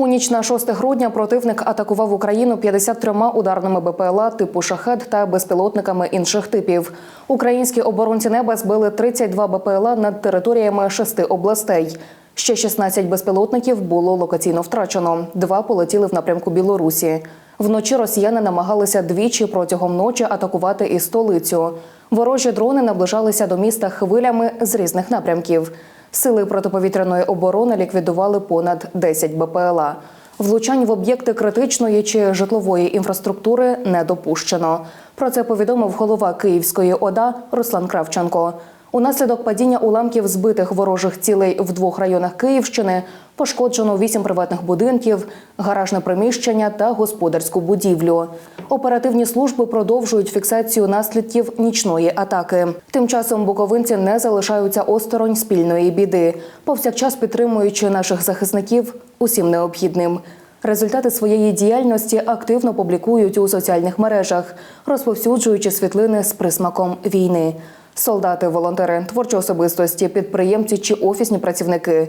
У ніч на 6 грудня противник атакував Україну 53 ударними БПЛА типу «Шахет» та безпілотниками інших типів. Українські оборонці неба збили 32 БПЛА над територіями шести областей. Ще 16 безпілотників було локаційно втрачено. Два полетіли в напрямку Білорусі. Вночі росіяни намагалися двічі протягом ночі атакувати і столицю. Ворожі дрони наближалися до міста хвилями з різних напрямків. Сили протиповітряної оборони ліквідували понад 10 БПЛА. Влучань в об'єкти критичної чи житлової інфраструктури не допущено. Про це повідомив голова Київської ОДА Руслан Кравченко. Унаслідок падіння уламків збитих ворожих цілей в двох районах Київщини пошкоджено вісім приватних будинків, гаражне приміщення та господарську будівлю. Оперативні служби продовжують фіксацію наслідків нічної атаки. Тим часом буковинці не залишаються осторонь спільної біди, повсякчас підтримуючи наших захисників усім необхідним. Результати своєї діяльності активно публікують у соціальних мережах, розповсюджуючи світлини з присмаком війни. Солдати, волонтери, творчі особистості, підприємці чи офісні працівники.